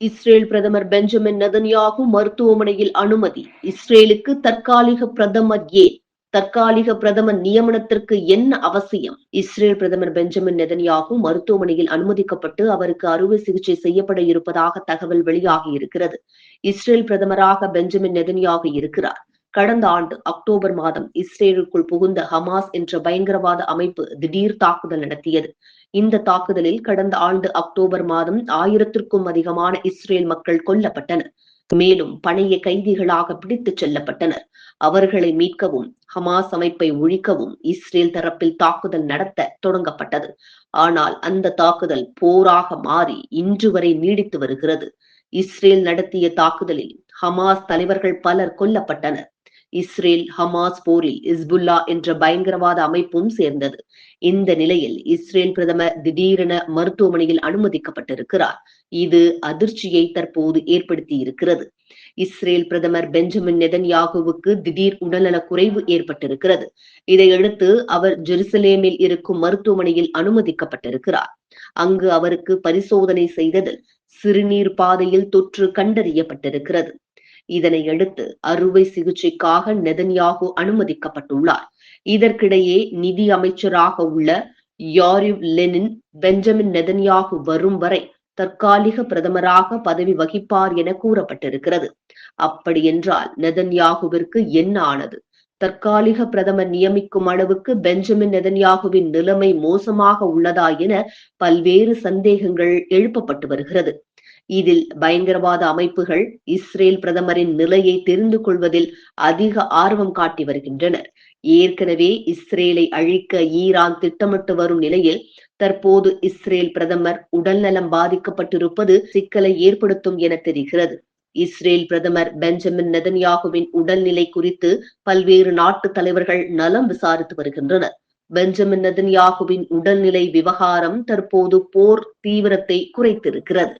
Israel பிரதமர் Benjamin Netanyahu மருத்துவமனையில் அனுமதி. இஸ்ரேலுக்கு தற்காலிக பிரதமர் ஏன் தற்காலிக பிரதமர் நியமனத்திற்கு என்ன அவசியம்? இஸ்ரேல் பிரதமர் பெஞ்சமின் நெதன்யாகு மருத்துவமனையில் அனுமதிக்கப்பட்டு அவருக்கு அறுவை சிகிச்சை செய்யப்பட இருப்பதாக தகவல் வெளியாகி இருக்கிறது. இஸ்ரேல் பிரதமராக பெஞ்சமின் நெதன்யாகு இருக்கிறார். கடந்த ஆண்டு அக்டோபர் மாதம் இஸ்ரேலுக்குள் புகுந்த ஹமாஸ் என்ற பயங்கரவாத அமைப்பு திடீர் தாக்குதல் நடத்தியது. இந்த தாக்குதலில் கடந்த ஆண்டு அக்டோபர் மாதம் ஆயிரத்திற்கும் அதிகமான இஸ்ரேல் மக்கள் கொல்லப்பட்டனர். மேலும் பணைய கைதிகளாக பிடித்துச் செல்லப்பட்டனர். அவர்களை மீட்கவும் ஹமாஸ் அமைப்பை ஒழிக்கவும் இஸ்ரேல் தரப்பில் தாக்குதல் நடத்த தொடங்கப்பட்டது. ஆனால் அந்த தாக்குதல் போராக மாறி இன்று வரை நீடித்து வருகிறது. இஸ்ரேல் நடத்திய தாக்குதலில் ஹமாஸ் தலைவர்கள் பலர் கொல்லப்பட்டனர். இஸ்ரேல் ஹமாஸ் போரில் இஸ்புல்லா என்ற பயங்கரவாத அமைப்பும் சேர்ந்தது. இந்த நிலையில் இஸ்ரேல் பிரதமர் திடீரென மருத்துவமனையில் அனுமதிக்கப்பட்டிருக்கிறார். இது அதிர்ச்சியை தற்போது ஏற்படுத்தி இருக்கிறது இஸ்ரேல் பிரதமர் பெஞ்சமின் நெதன்யாகுவுக்கு திடீர் உடல்நலக் குறைவு ஏற்பட்டிருக்கிறது. இதையடுத்து அவர் ஜெருசலேமில் இருக்கும் மருத்துவமனையில் அனுமதிக்கப்பட்டிருக்கிறார். அங்கு அவருக்கு பரிசோதனை செய்ததில் சிறுநீர் பாதையில் தொற்று கண்டறியப்பட்டிருக்கிறது. இதனை அடுத்து அறுவை சிகிச்சைக்காக நெதன்யாகு அனுமதிக்கப்பட்டுள்ளார். இதற்கிடையே நிதி அமைச்சராக உள்ள யாரிவ் லெனின் பெஞ்சமின் நெதன்யாகு வரும் வரை தற்காலிக பிரதமராக பதவி வகிப்பார் என கூறப்பட்டிருக்கிறது. அப்படியென்றால் நெதன்யாகுவிற்கு என்ன ஆனது? தற்காலிக பிரதமர் நியமிக்கும் அளவுக்கு பெஞ்சமின் நெதன்யாகுவின் நிலைமை மோசமாக உள்ளதா என பல்வேறு சந்தேகங்கள் எழுப்பப்பட்டு வருகிறது. இதில் பயங்கரவாத அமைப்புகள் இஸ்ரேல் பிரதமரின் நிலையை தெரிந்து கொள்வதில் அதிக ஆர்வம் காட்டி வருகின்றனர். ஏற்கனவே இஸ்ரேலை அழிக்க ஈரான் திட்டமிட்டு வரும் நிலையில் தற்போது இஸ்ரேல் பிரதமர் உடல்நலம் பாதிக்கப்பட்டிருப்பது சிக்கலை ஏற்படுத்தும் என தெரிகிறது. இஸ்ரேல் பிரதமர் பெஞ்சமின் நெதன்யாகுவின் உடல்நிலை குறித்து பல்வேறு நாட்டு தலைவர்கள் நலம் விசாரித்து வருகின்றனர். பெஞ்சமின் நெதன்யாகுவின் உடல்நிலை விவகாரம் தற்போது போர் தீவிரத்தை குறைத்திருக்கிறது.